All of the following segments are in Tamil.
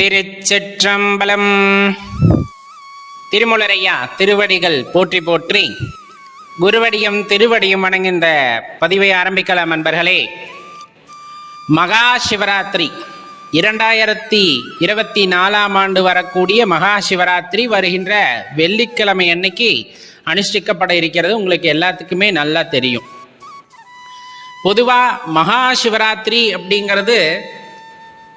திருச்சிற்றம்பலம். திருமுலரையா திருவடிகள் போற்றி போற்றி. குருவடியும் திருவடியும் வணங்குகின்ற பதிவை ஆரம்பிக்கலாம் அன்பர்களே. மகா சிவராத்திரி. இரண்டாயிரத்தி இருபத்தி நாலாம் ஆண்டு வரக்கூடிய மகா சிவராத்திரி வருகின்ற வெள்ளிக்கிழமை அன்னைக்கு அனுஷ்டிக்கப்பட இருக்கிறது. உங்களுக்கு எல்லாத்துக்குமே நல்லா தெரியும். பொதுவா மகா சிவராத்திரி அப்படிங்கிறது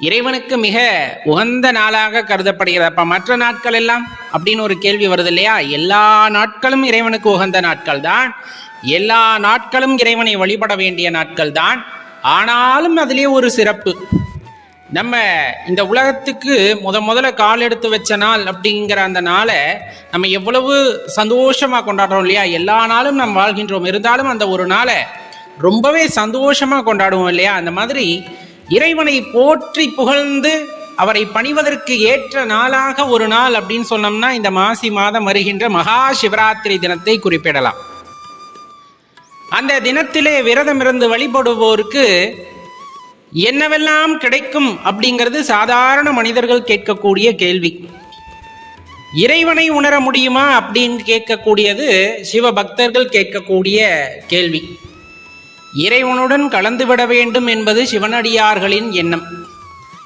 இறைவனுக்கு மிக உகந்த நாளாக கருதப்படுகிறது. அப்ப மற்ற நாட்கள் எல்லாம் அப்படின்னு ஒரு கேள்வி வருது இல்லையா? எல்லா நாட்களும் இறைவனுக்கு உகந்த நாட்கள் தான். எல்லா நாட்களும் இறைவனை வழிபட வேண்டிய நாட்கள் தான். ஆனாலும் அதிலே ஒரு சிறப்பு. நம்ம இந்த உலகத்துக்கு முத முதல்ல கால் எடுத்து வச்ச நாள் அப்படிங்கிற அந்த நாளை நம்ம எவ்வளவு சந்தோஷமா கொண்டாடுறோம் இல்லையா? எல்லா நாளும் நாம் வாழ்கின்றோம். இருந்தாலும் அந்த ஒரு நாளை ரொம்பவே சந்தோஷமா கொண்டாடுவோம் இல்லையா? அந்த மாதிரி இறைவனை போற்றி புகழ்ந்து அவரை பணிவதற்கு ஏற்ற நாளாக ஒரு நாள் அப்படின்னு சொன்னோம்னா இந்த மாசி மாதம் வருகின்ற மகா சிவராத்திரி தினத்தை குறிப்பிடலாம். அந்த தினத்திலே விரதம் இருந்து வழிபடுவோருக்கு என்னவெல்லாம் கிடைக்கும் அப்படிங்கிறது சாதாரண மனிதர்கள் கேட்கக்கூடிய கேள்வி. இறைவனை உணர முடியுமா அப்படின்னு கேட்கக்கூடியது சிவபக்தர்கள் கேட்கக்கூடிய கேள்வி. இறைவனுடன் கலந்துவிட வேண்டும் என்பது சிவனடியார்களின் எண்ணம்.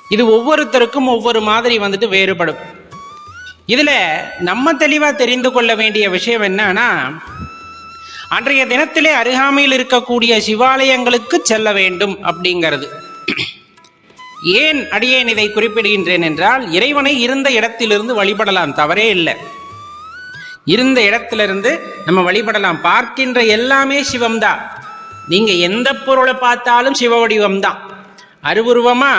இது ஒவ்வொருத்தருக்கும் ஒவ்வொரு மாதிரி வந்துட்டு வேறுபடும். இதில் நம்ம தெளிவாக தெரிந்து கொள்ள வேண்டிய விஷயம் என்னன்னா அன்றைய தினத்திலே அருகாமையில் இருக்கக்கூடிய சிவாலயங்களுக்கு செல்ல வேண்டும் அப்படிங்கிறது. ஏன் அடியேன் இதை குறிப்பிடுகின்றேன் என்றால் இறைவனை இருந்த இடத்திலிருந்து வழிபடலாம் தவறே இல்லை. இருந்த இடத்திலிருந்து நம்ம வழிபடலாம். பார்க்கின்ற எல்லாமே சிவம்தான். நீங்க எந்த பொருளை பார்த்தாலும் சிவ வடிவம் தான் அருவுருவமா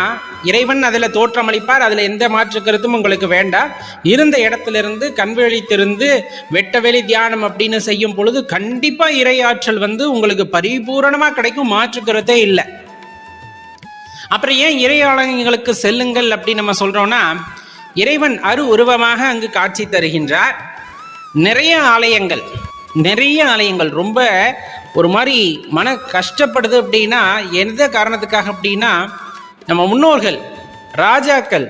இறைவன் அதுல தோற்றமளிப்பார். அதுல எந்த மாற்று கருத்தும் உங்களுக்கு வேண்டாம் இருந்த இடத்திலிருந்து கண்வெளித்திருந்து வெட்டவெளி தியானம் அப்படின்னு செய்யும் பொழுது கண்டிப்பா இறையாற்றல் வந்து உங்களுக்கு பரிபூரணமா கிடைக்கும். மாற்று கருத்தே இல்லை. அப்புறம் ஏன் இறையாளங்களுக்கு செல்லுங்கள் அப்படின்னு நம்ம சொல்றோம்னா இறைவன் அரு உருவமாக அங்கு காட்சி தருகின்றார். நிறைய ஆலயங்கள் நிறைய ஆலயங்கள் ரொம்ப ஒரு மாதிரி மன கஷ்டப்படுது அப்படின்னா எந்த காரணத்துக்காக அப்படின்னா நம்ம முன்னோர்கள் ராஜாக்கள்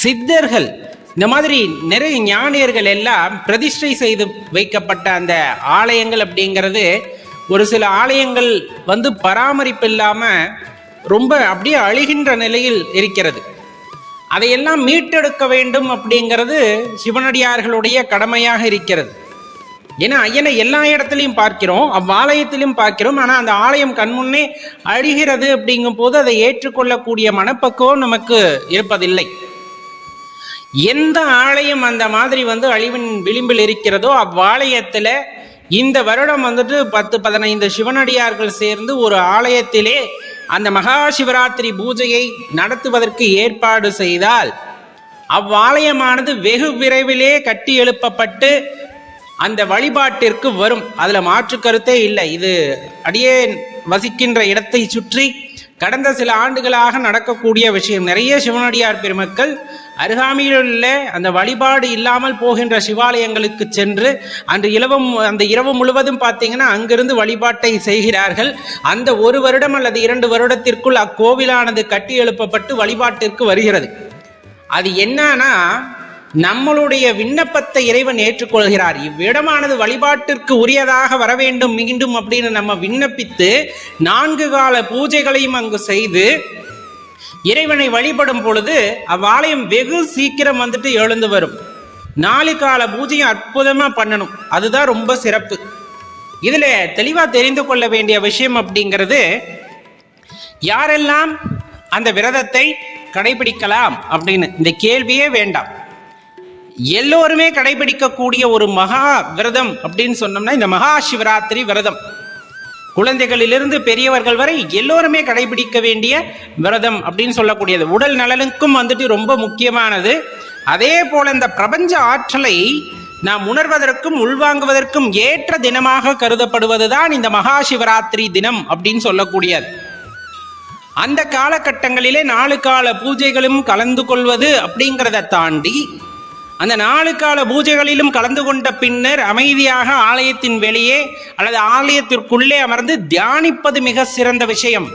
சித்தர்கள் இந்த மாதிரி நிறைய ஞானியர்கள் எல்லாம் பிரதிஷ்டை செய்து வைக்கப்பட்ட அந்த ஆலயங்கள் அப்படிங்கிறது ஒரு சில ஆலயங்கள் வந்து பராமரிப்பு இல்லாமல் ரொம்ப அப்படியே அழுகின்ற நிலையில் இருக்கிறது. அதையெல்லாம் மீட்டெடுக்க வேண்டும் அப்படிங்கிறது சிவனடியார்களுடைய கடமையாக இருக்கிறது. ஏன்னா ஐயனை எல்லா இடத்துலையும் பார்க்கிறோம் அவ்வாலயத்திலும் பார்க்கிறோம் ஆனால் அந்த ஆலயம் கண்முன்னே அழிகிறது அப்படிங்கும் போது அதை ஏற்றுக்கொள்ளக்கூடிய மனப்பக்குவம் நமக்கு இருப்பதில்லை. எந்த ஆலயம் அந்த மாதிரி வந்து அழிவின் விளிம்பில் இருக்கிறதோ அவ்வாலயத்தில் இந்த வருடம் வந்துட்டு பத்து பதினைந்து சிவனடியார்கள் சேர்ந்து ஒரு ஆலயத்திலே அந்த மகா சிவராத்திரி பூஜையை நடத்துவதற்கு ஏற்பாடு செய்தால் அவ்வாலயமானது வெகு விரைவிலே கட்டி எழுப்பப்பட்டு அந்த வழிபாட்டிற்கு வரும். அதுல மாற்று கருத்தே இல்லை. இது அடியே வசிக்கின்ற இடத்தை சுற்றி கடந்த சில ஆண்டுகளாக நடக்கக்கூடிய விஷயம். நிறைய சிவனடியார் பெருமக்கள் அருகாமையில் உள்ள அந்த வழிபாடு இல்லாமல் போகின்ற சிவாலயங்களுக்கு சென்று அன்று இலவம் அந்த இரவு முழுவதும் பார்த்தீங்கன்னா அங்கிருந்து வழிபாட்டை செய்கிறார்கள். அந்த ஒரு வருடம் அல்லது இரண்டு வருடத்திற்குள் அக்கோவிலானது கட்டி எழுப்பப்பட்டு வழிபாட்டிற்கு வருகிறது. அது என்னன்னா நம்மளுடைய விண்ணப்பத்தை இறைவன் ஏற்றுக்கொள்கிறார். இவ்விடமானது வழிபாட்டிற்கு உரியதாக வர வேண்டும் மீண்டும் அப்படின்னு நம்ம விண்ணப்பித்து நான்கு கால பூஜைகளையும் அங்கு செய்து இறைவனை வழிபடும் பொழுது அவ்வாலயம் வெகு சீக்கிரம் வந்துட்டு எழுந்து வரும். நாலு கால பூஜையும் அற்புதமா பண்ணணும். அதுதான் ரொம்ப சிறப்பு. இதுல தெளிவா தெரிந்து கொள்ள வேண்டிய விஷயம் அப்படிங்கிறது யாரெல்லாம் அந்த விரதத்தை கடைபிடிக்கலாம் அப்படின்னு இந்த கேள்வியே வேண்டாம். எல்லோருமே கடைபிடிக்கக்கூடிய ஒரு மகா விரதம் அப்படின்னு சொன்னோம்னா இந்த மகா சிவராத்திரி விரதம். குழந்தைகளிலிருந்து பெரியவர்கள் வரை எல்லோருமே கடைபிடிக்க வேண்டிய விரதம் அப்படின்னு சொல்லக்கூடியது. உடல் நலனுக்கும் வந்துட்டு ரொம்ப முக்கியமானது. அதே போல இந்த பிரபஞ்ச ஆற்றலை நாம் உணர்வதற்கும் உள்வாங்குவதற்கும் ஏற்ற தினமாக கருதப்படுவதுதான் இந்த மகா சிவராத்திரி தினம் அப்படின்னு சொல்லக்கூடியது. அந்த காலகட்டங்களிலே நாலு கால பூஜைகளும் கலந்து கொள்வது அப்படிங்கிறத தாண்டி அந்த நாலு கால பூஜைகளிலும் கலந்து கொண்ட பின்னர் அமைதியாக ஆலயத்தின் வெளியே அல்லது ஆலயத்திற்குள்ளே அமர்ந்து தியானிப்பது மிக சிறந்த விஷயம்.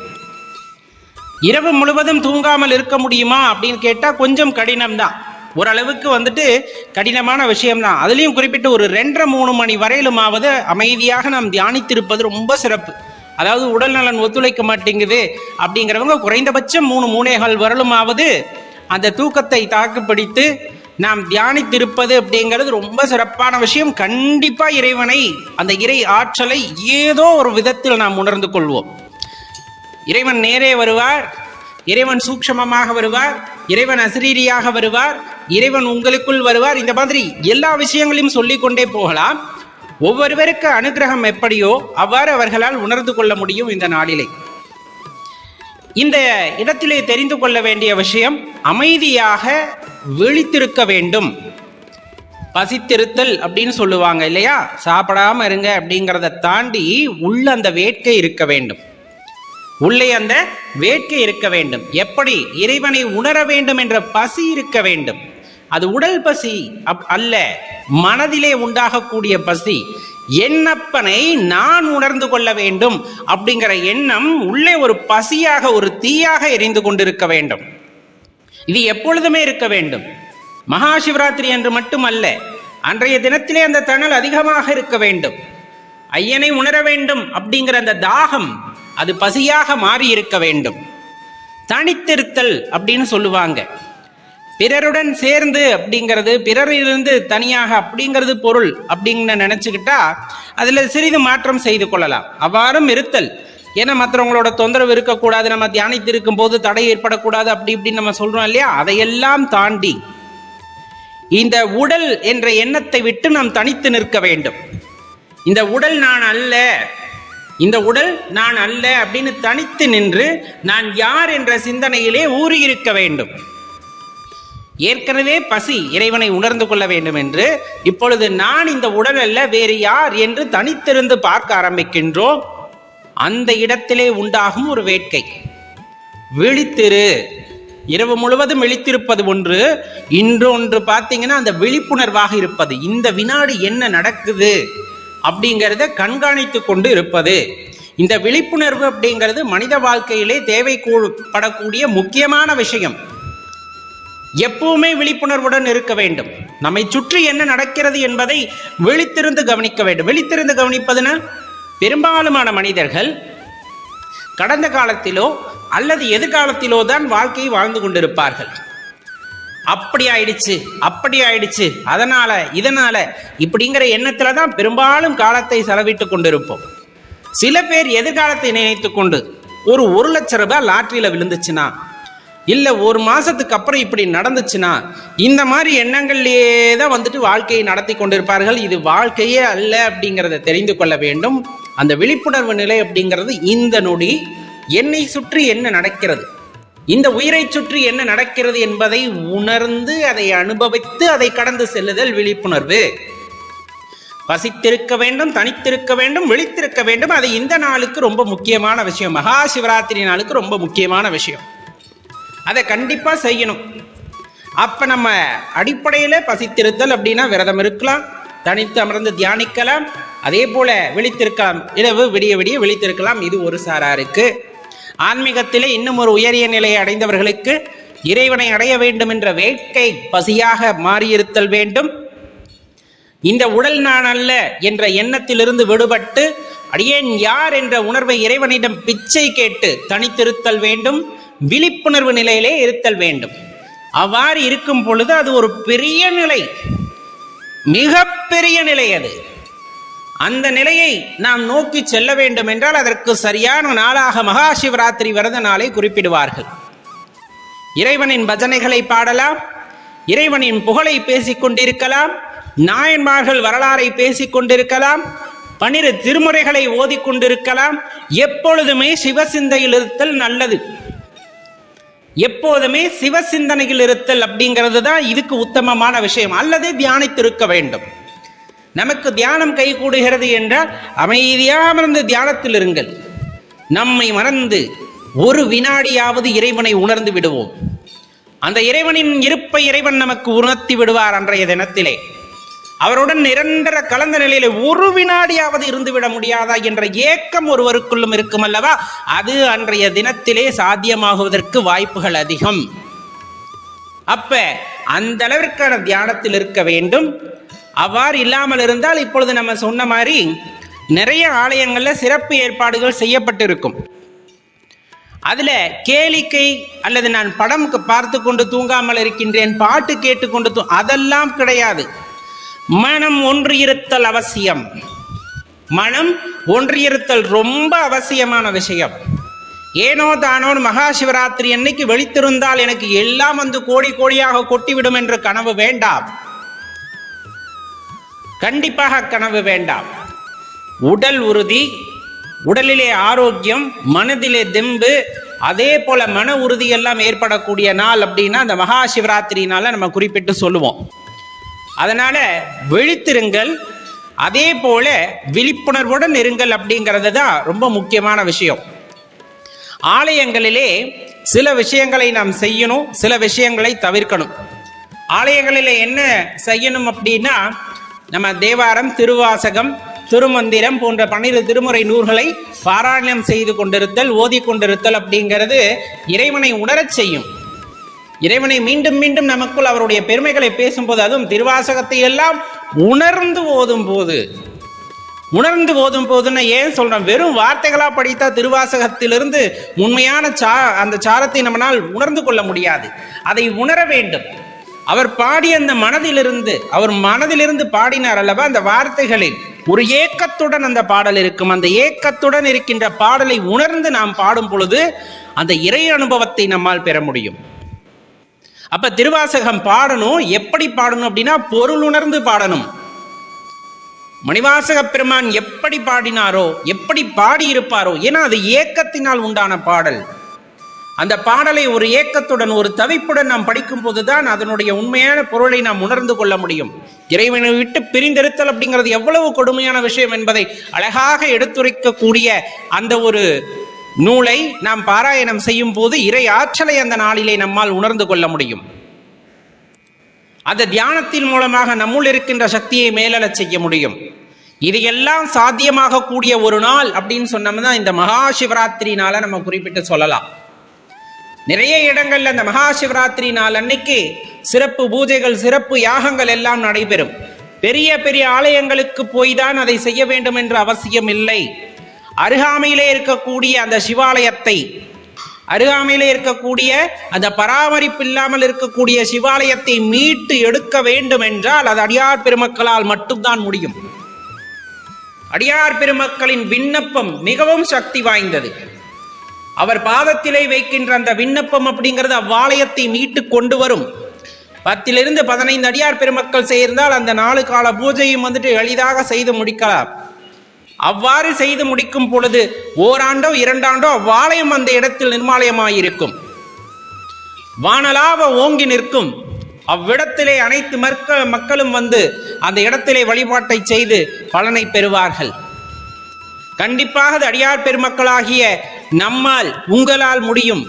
இரவு முழுவதும் தூங்காமல் இருக்க முடியுமா அப்படின்னு கேட்டால் கொஞ்சம் கடினம்தான். ஓரளவுக்கு வந்துட்டு கடினமான விஷயம்தான். அதுலேயும் குறிப்பிட்டு ஒரு ரெண்டரை மூணு மணி வரையிலுமாவது அமைதியாக நாம் தியானித்திருப்பது ரொம்ப சிறப்பு. அதாவது உடல் நலன் ஒத்துழைக்க மாட்டேங்குது அப்படிங்கிறவங்க குறைந்தபட்சம் மூணு மூணேகால் வரலுமாவது அந்த தூக்கத்தை தாக்குப்பிடித்து நாம் தியானித்திருப்பது அப்படிங்கிறது ரொம்ப சிறப்பான விஷயம். கண்டிப்பாக இறைவனை அந்த இறை ஆற்றலை ஏதோ ஒரு விதத்தில் நாம் உணர்ந்து கொள்வோம். இறைவன் நேரே வருவார் இறைவன் சூக்ஷமமாக வருவார் இறைவன் அசிரீரியாக வருவார் இறைவன் உங்களுக்குள் வருவார். இந்த மாதிரி எல்லா விஷயங்களையும் சொல்லிக்கொண்டே போகலாம். ஒவ்வொருவருக்கு அனுகிரகம் எப்படியோ அவ்வாறு அவர்களால் உணர்ந்து கொள்ள முடியும் இந்த நாளிலே. இந்த இடத்திலே தெரிந்து கொள்ள வேண்டிய விஷயம் அமைதியாக விழித்திருக்க வேண்டும். பசித்திருத்தல் அப்படின்னு சொல்லுவாங்க இல்லையா? சாப்பிடாம இருங்க அப்படிங்கிறத தாண்டி உள்ள அந்த வேட்கை இருக்க வேண்டும். உள்ளே அந்த வேட்கை இருக்க வேண்டும். எப்படி? இறைவனை உணர வேண்டும் என்ற பசி இருக்க வேண்டும். அது உடல் பசி அப்- அல்ல. மனதிலே உண்டாகக்கூடிய பசி. என்னப்பனை நான் உணர்ந்து கொள்ள வேண்டும் அப்படிங்கிற எண்ணம் உள்ளே ஒரு பசியாக ஒரு தீயாக எரிந்து கொண்டிருக்க வேண்டும். இது எப்பொழுதுமே இருக்க வேண்டும். மகா சிவராத்திரி என்று மட்டுமல்ல அன்றைய தினத்திலே அந்த தணல் அதிகமாக இருக்க வேண்டும். ஐயனை உணர வேண்டும் அப்படிங்கிற அந்த தாகம் அது பசியாக மாறி இருக்க வேண்டும். தனித்திருத்தல் அப்படின்னு சொல்லுவாங்க. பிறருடன் சேர்ந்து அப்படிங்கிறது பிறரிலிருந்து தனியாக அப்படிங்கிறது பொருள் அப்படின்னு நினச்சிக்கிட்டா அதில் சிறிது மாற்றம் செய்து கொள்ளலாம். அவ்வாறும் இருத்தல். ஏன்னா மற்றவங்களோட தொந்தரவு இருக்கக்கூடாது நம்ம தியானித்து இருக்கும் போது தடை ஏற்படக்கூடாது அப்படி இப்படின்னு நம்ம சொல்றோம் இல்லையா? அதையெல்லாம் தாண்டி இந்த உடல் என்ற எண்ணத்தை விட்டு நாம் தனித்து நிற்க வேண்டும். இந்த உடல் நான் அல்ல இந்த உடல் நான் அல்ல அப்படின்னு தனித்து நின்று நான் யார் என்ற சிந்தனையிலே ஊறியிருக்க வேண்டும். ஏற்கனவே பசி இறைவனை உணர்ந்து கொள்ள வேண்டும் என்று இப்பொழுது நான் இந்த உடல் அல்ல வேறு யார் என்று தனித்திருந்து பார்க்க ஆரம்பிக்கின்றோம். அந்த இடத்திலே உண்டாகும் ஒரு வேட்கை. விழித்திரு. இரவு முழுவதும் விழித்திருப்பது ஒன்று. இன்று ஒன்று பார்த்தீங்கன்னா அந்த விழிப்புணர்வாக இருப்பது. இந்த வினாடி என்ன நடக்குது அப்படிங்கிறத கண்காணித்து கொண்டு இருப்பது. இந்த விழிப்புணர்வு அப்படிங்கிறது மனித வாழ்க்கையிலே தேவைப்படக்கூடிய முக்கியமான விஷயம். எப்பவுமே விழிப்புணர்வுடன் இருக்க வேண்டும். நம்மை சுற்றி என்ன நடக்கிறது என்பதை விழித்திருந்து கவனிக்க வேண்டும். விழித்திருந்து கவனிப்பதுன்னா பெரும்பாலுமான மனிதர்கள் கடந்த காலத்திலோ அல்லது எதிர்காலத்திலோ தான் வாழ்க்கையை வாழ்ந்து கொண்டிருப்பார்கள். அப்படி ஆயிடுச்சு அப்படி ஆயிடுச்சு. அதனால இதனால இப்படிங்கிற எண்ணத்துல தான் பெரும்பாலும் காலத்தை செலவிட்டு கொண்டிருப்போம். சில பேர் எதிர்காலத்தை நினைத்து கொண்டு ஒரு ஒரு லட்ச ரூபாய் லாட்டரியில விழுந்துச்சுன்னா இல்லை ஒரு மாதத்துக்கு அப்புறம் இப்படி நடந்துச்சுன்னா இந்த மாதிரி எண்ணங்கள்லேயே தான் வந்துட்டு வாழ்க்கையை நடத்தி கொண்டிருப்பார்கள். இது வாழ்க்கையே அல்ல அப்படிங்கிறத தெரிந்து கொள்ள வேண்டும். அந்த விழிப்புணர்வு நிலை அப்படிங்கிறது இந்த நொடி என்னை சுற்றி என்ன நடக்கிறது? இந்த உயிரை சுற்றி என்ன நடக்கிறது என்பதை உணர்ந்து அதை அனுபவித்து அதை கடந்து செல்லுதல் விழிப்புணர்வு. பசித்திருக்க வேண்டும் தனித்திருக்க வேண்டும் விழித்திருக்க வேண்டும். அது இந்த நாளுக்கு ரொம்ப முக்கியமான விஷயம். மகா சிவராத்திரி நாளுக்கு ரொம்ப முக்கியமான விஷயம். அதை கண்டிப்பாக செய்யணும். அப்போ நம்ம அடிப்படையில் பசித்திருத்தல் அப்படின்னா விரதம் இருக்கலாம் தனித்து அமர்ந்து தியானிக்கலாம் அதே போல விழித்திருக்கலாம். இரவு விடிய விடிய விழித்திருக்கலாம். இது ஒரு சாராருக்கு ஆன்மீகத்திலே இன்னும் ஒரு உயரிய நிலையை அடைந்தவர்களுக்கு இறைவனை அடைய வேண்டும் என்ற வேட்கை பசியாக மாறியிருத்தல் வேண்டும். இந்த உடல் நான் அல்ல என்ற எண்ணத்திலிருந்து விடுபட்டு அடியேன் யார் என்ற உணர்வை இறைவனிடம் பிச்சை கேட்டு தனித்திருத்தல் வேண்டும். விழிப்புணர்வு நிலையிலே இருத்தல் வேண்டும். அவ்வாறு இருக்கும் பொழுது அது ஒரு பெரிய நிலை. மிகப்பெரிய நிலை அது. அந்த நிலையை நாம் நோக்கி செல்ல வேண்டும் என்றால் அதற்கு சரியான நாளாக மகா சிவராத்திரி விரத நாளை குறிப்பிடுவார்கள். இறைவனின் பஜனைகளை பாடலாம். இறைவனின் புகழை பேசிக் கொண்டிருக்கலாம் நாயன்மார்கள் வரலாறை பேசிக் கொண்டிருக்கலாம் பன்னிரு திருமுறைகளை ஓதிக்கொண்டிருக்கலாம். எப்பொழுதுமே சிவசிந்தையில் இருத்தல் நல்லது. எப்போதுமே சிவ சிந்தனையில் இருத்தல் அப்படிங்கிறது தான் இதுக்கு உத்தமமான விஷயம். அல்லது தியானித்திருக்க வேண்டும். நமக்கு தியானம் கைகூடுகிறது என்றால் அமைதியாக தியானத்தில் இருங்கள். நம்மை மறந்து ஒரு வினாடியாவது இறைவனை உணர்ந்து விடுவோம். அந்த இறைவனின் இருப்பை இறைவன் நமக்கு உணர்த்தி விடுவார் அன்றைய தினத்திலே. அவருடன் நிரந்தர கலந்த நிலையில ஒரு வினாடியாவது இருந்துவிட முடியாதா என்ற ஏக்கம் ஒருவருக்குள்ளும் இருக்கும் அல்லவா? அது அன்றைய தினத்திலே சாத்தியமாகுவதற்கு வாய்ப்புகள் அதிகம். அப்ப அந்த அளவிற்கான தியானத்தில் இருக்க வேண்டும். அவ்வாறு இல்லாமல் இருந்தால் இப்பொழுது நம்ம சொன்ன மாதிரி நிறைய ஆலயங்கள்ல சிறப்பு ஏற்பாடுகள் செய்யப்பட்டிருக்கும். அதுல கேளிக்கை அல்லது நான் படம் பார்த்து கொண்டு தூங்காமல் இருக்கின்றேன் பாட்டு கேட்டுக்கொண்டு தூ அதெல்லாம் கிடையாது. மனம் ஒன்றியிருத்தல் அவசியம். மனம் ஒன்றியிருத்தல் ரொம்ப அவசியமான விஷயம். ஏனோ தானோ மகா சிவராத்திரி அன்னைக்கு வெளித்திருந்தால் எனக்கு எல்லாம் வந்து கோடி கோடியாக கொட்டிவிடும் என்ற கனவு வேண்டாம். கண்டிப்பாக கனவு வேண்டாம். உடல் உறுதி உடலிலே ஆரோக்கியம் மனதிலே தெம்பு அதே போல மன உறுதி எல்லாம் ஏற்படக்கூடிய நாள் அப்படின்னா அந்த மகா சிவராத்திரினால நம்ம குறிப்பிட்டு சொல்லுவோம். அதனால விழித்திருங்கள். அதே போல விழிப்புணர்வுடன் இருங்கள் அப்படிங்கிறது தான் ரொம்ப முக்கியமான விஷயம். ஆலயங்களிலே சில விஷயங்களை நாம் செய்யணும் சில விஷயங்களை தவிர்க்கணும். ஆலயங்களில் என்ன செய்யணும் அப்படின்னா நம்ம தேவாரம் திருவாசகம் திருமந்திரம் போன்ற பன்னிரு திருமுறை நூல்களை பாராயணம் செய்து கொண்டிருத்தல் ஓதி கொண்டிருத்தல் அப்படிங்கிறது இறைவனை உணரச் செய்யும். இறைவனை மீண்டும் மீண்டும் நமக்குள் அவருடைய பெருமைகளை பேசும்போது அதுவும் திருவாசகத்தை எல்லாம் உணர்ந்து ஓதும் போது. உணர்ந்து ஓதும் போதுன்னு ஏன் சொல்றோம் வெறும் வார்த்தைகளா படித்தா திருவாசகத்திலிருந்து உண்மையான சா அந்த சாரத்தை நம்மளால் உணர்ந்து கொள்ள முடியாது. அதை உணர வேண்டும். அவர் பாடிய அந்த மனதிலிருந்து அவர் மனதிலிருந்து பாடினார் அல்லவா அந்த வார்த்தைகளில்? ஒரு ஏக்கத்துடன் அந்த பாடல் இருக்கும். அந்த ஏக்கத்துடன் இருக்கின்ற பாடலை உணர்ந்து நாம் பாடும் பொழுது அந்த இறை அனுபவத்தை நம்மால் பெற முடியும். அப்ப திருவாசகம் பாடணும். எப்படி பாடணும் அப்படின்னா பொருள் உணர்ந்து பாடணும். மணிவாசக பெருமான் எப்படி பாடினாரோ எப்படி பாடியிருப்பாரோ ஏன்னா அது ஏக்கத்தினால் உண்டான பாடல். அந்த பாடலை ஒரு ஏக்கத்துடன் ஒரு தவிப்புடன் நாம் படிக்கும் போதுதான் அதனுடைய உண்மையான பொருளை நாம் உணர்ந்து கொள்ள முடியும். இறைவனை விட்டு பிரிந்தெடுத்தல் அப்படிங்கிறது எவ்வளவு கொடுமையான விஷயம் என்பதை அழகாக எடுத்துரைக்கக்கூடிய அந்த ஒரு நூலை நாம் பாராயணம் செய்யும் போது இறை ஆற்றலை அந்த நாளிலே நம்மால் உணர்ந்து கொள்ள முடியும். அந்த தியானத்தின் மூலமாக நம்முள் இருக்கின்ற சக்தியை மேலெழச் செய்ய முடியும். இது எல்லாம் சாத்தியமாக கூடிய ஒரு நாள் அப்படின்னு சொன்னோம்னா இந்த மகா சிவராத்திரினால நம்ம குறிப்பிட்டு சொல்லலாம். நிறைய இடங்கள்ல இந்த மகா சிவராத்திரி நாள் அன்னைக்கு சிறப்பு பூஜைகள் சிறப்பு யாகங்கள் எல்லாம் நடைபெறும். பெரிய பெரிய ஆலயங்களுக்கு போய் தான் அதை செய்ய வேண்டும் என்ற அவசியம் இல்லை. அருகாமையிலே இருக்கக்கூடிய அந்த சிவாலயத்தை அருகாமையிலே இருக்கக்கூடிய அந்த பராமரிப்பு இல்லாமல் இருக்கக்கூடிய சிவாலயத்தை மீட்டு எடுக்க வேண்டும் என்றால் அது அடியார் பெருமக்களால் மட்டும்தான் முடியும். அடியார் பெருமக்களின் விண்ணப்பம் மிகவும் சக்தி வாய்ந்தது. அவர் பாதத்திலே வைக்கின்ற அந்த விண்ணப்பம் அப்படிங்கிறது அவ்வாலயத்தை மீட்டு கொண்டு வரும். பத்திலிருந்து பதினைந்து அடியார் பெருமக்கள் சேர்ந்தால் அந்த நாலு கால பூஜையும் வந்துட்டு எளிதாக செய்து முடிக்கலாம். அவ்வாறு செய்து முடிக்கும் பொழுது ஓராண்டோ இரண்டாண்டோ அவ்வாலயம் அந்த இடத்தில் நிர்மாலயமாயிருக்கும். வானலாவ ஓங்கி நிற்கும். அவ்விடத்திலே அனைத்து மற்க மக்களும் வந்து அந்த இடத்திலே வழிபாட்டை செய்து பலனை பெறுவார்கள். கண்டிப்பாக அது அடியார் பெருமக்களாகிய நம்மால் உங்களால் முடியும்.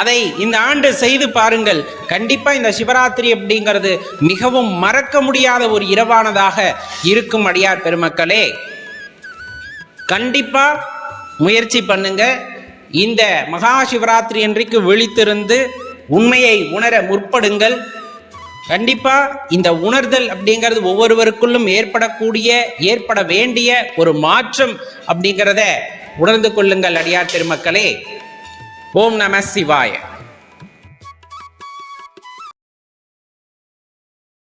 அதை இந்த ஆண்டு செய்து பாருங்கள். கண்டிப்பாக இந்த சிவராத்திரி அப்படிங்கிறது மிகவும் மறக்க முடியாத ஒரு இரவானதாக இருக்கும் அடியார் பெருமக்களே. கண்டிப்பா முயற்சி பண்ணுங்க. இந்த மகா சிவராத்திரி அன்றைக்கு விழித்திருந்து உண்மையை உணர முற்படுங்கள். கண்டிப்பா இந்த உணர்தல் அப்படிங்கிறது ஒவ்வொருவருக்குள்ளும் ஏற்படக்கூடிய ஏற்பட வேண்டிய ஒரு மாற்றம் அப்படிங்கிறத உணர்ந்து கொள்ளுங்கள் அடியார் பெருமக்களே. ஓம் நம சிவாய.